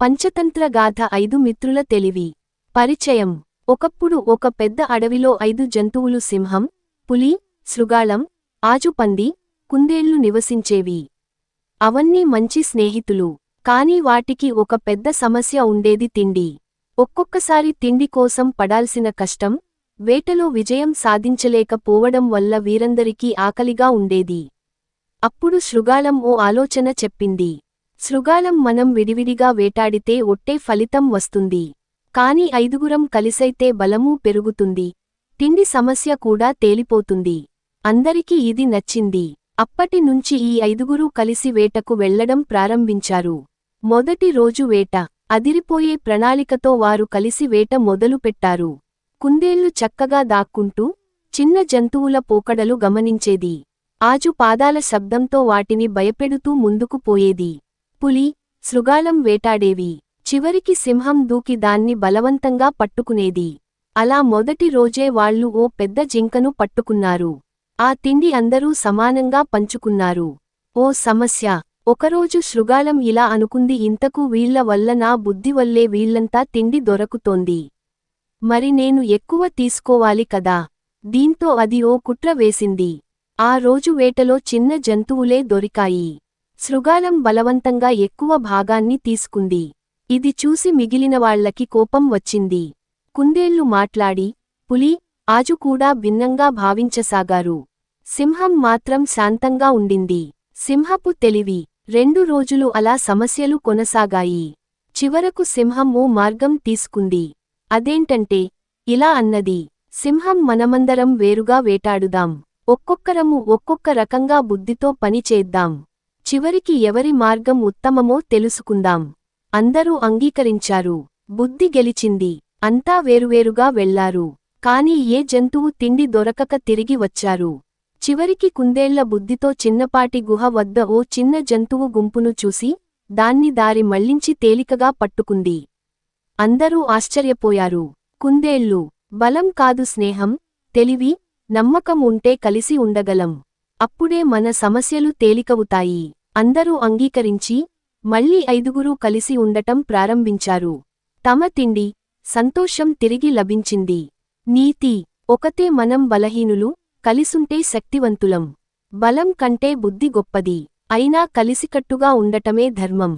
పంచతంత్ర గాథ ఐదు మిత్రుల తెలివి. పరిచయం. ఒకప్పుడు ఒక పెద్ద అడవిలో ఐదు జంతువులు సింహం పులి శృగాళం ఆజుపంది కుందేళ్ళు నివసించేవి. అవన్నీ మంచి స్నేహితులు. కాని వాటికి ఒక పెద్ద సమస్య ఉండేది తిండి. ఒక్కొక్కసారి తిండి కోసం పడాల్సిన కష్టం వేటలో విజయం సాధించలేకపోవడం వల్ల వీరందరికీ ఆకలిగా ఉండేది. అప్పుడు శృగాళం ఓ ఆలోచన చెప్పింది. శృగాలం మనం విడివిడిగా వేటాడితే ఒట్టే ఫలితం వస్తుంది. కాని ఐదుగురం కలిసైతే బలమూ పెరుగుతుంది. తిండి సమస్య కూడా తేలిపోతుంది. అందరికీ ఇది నచ్చింది. అప్పటి నుంచి ఈ ఐదుగురూ కలిసి వేటకు వెళ్ళడం ప్రారంభించారు. మొదటి రోజు వేట. అదిరిపోయే ప్రణాళికతో వారు కలిసి వేట మొదలుపెట్టారు కుందేళ్ళు చక్కగా దాక్కుంటూ చిన్న జంతువుల పోకడలు గమనించేది. ఆజు పాదాల శబ్దంతో వాటిని భయపెడుతూ ముందుకు పోయేది. పులి శృగాలం వేటాడేవి. చివరికి సింహం దూకి దాన్ని బలవంతంగా పట్టుకునేది. అలా మొదటి రోజే వాళ్ళు ఓ పెద్ద జింకను పట్టుకున్నారు. ఆ తిండి అందరూ సమానంగా పంచుకున్నారు. ఓ సమస్య! ఒకరోజు శృగాలం ఇలా అనుకుంది ఇంతకు వీళ్ళ వల్ల నా బుద్ధి వల్లే వీళ్ళంతా తిండి దొరకుతోంది. మరి నేను ఎక్కువ తీసుకోవాలి కదా! దీంతో అది ఓ కుట్ర వేసింది. ఆ రోజు వేటలో చిన్న జంతువులే దొరికాయి. శృగాలం బలవంతంగా ఎక్కువ భాగాన్ని తీసుకుంది. ఇది చూసి మిగిలినవాళ్ళకి కోపం వచ్చింది. కుందేళ్ళు మాట్లాడి పులి ఆజు కూడా భిన్నంగా భావించసాగారు. సింహం మాత్రం శాంతంగా ఉండింది. సింహపు తెలివి రెండు రోజులు అలా సమస్యలు కొనసాగాయి. చివరకు సింహం ఓ మార్గం తీసుకుంది. అదేంటంటే ఇలా అన్నది. సింహం మనమందరం వేరుగా వేటాడుదాం. ఒక్కొక్కరము ఒక్కొక్క రకంగా బుద్ధితో పనిచేద్దాం చివరికి ఎవరి మార్గం ఉత్తమమో తెలుసుకుందాం. అందరూ అంగీకరించారు. బుద్ధి గెలిచింది. అంతా వేరువేరుగా వెళ్ళారు. కాని ఏ జంతువు తిండి దొరకక తిరిగి వచ్చారు. చివరికి కుందేళ్ళ బుద్ధితో చిన్నపాటి గుహ వద్ద ఓ చిన్న జంతువు గుంపును చూసి దాన్ని దారి మళ్ళించి తేలికగా పట్టుకుంది. అందరూ ఆశ్చర్యపోయారు. కుందేళ్ళు బలం కాదు స్నేహం తెలివి నమ్మకం ఉంటే కలిసి ఉండగలం. అప్పుడే మన సమస్యలు తేలికవుతాయి. అందరూ అంగీకరించి మళ్ళీ ఐదుగురూ కలిసి ఉండటం ప్రారంభించారు. తమ తిండి సంతోషం తిరిగి లభించింది. నీతి ఒకతే మనం బలహీనులు కలిసుంటే శక్తివంతులం. బలం కంటే బుద్ధి గొప్పది. అయినా కలిసికట్టుగా ఉండటమే ధర్మం.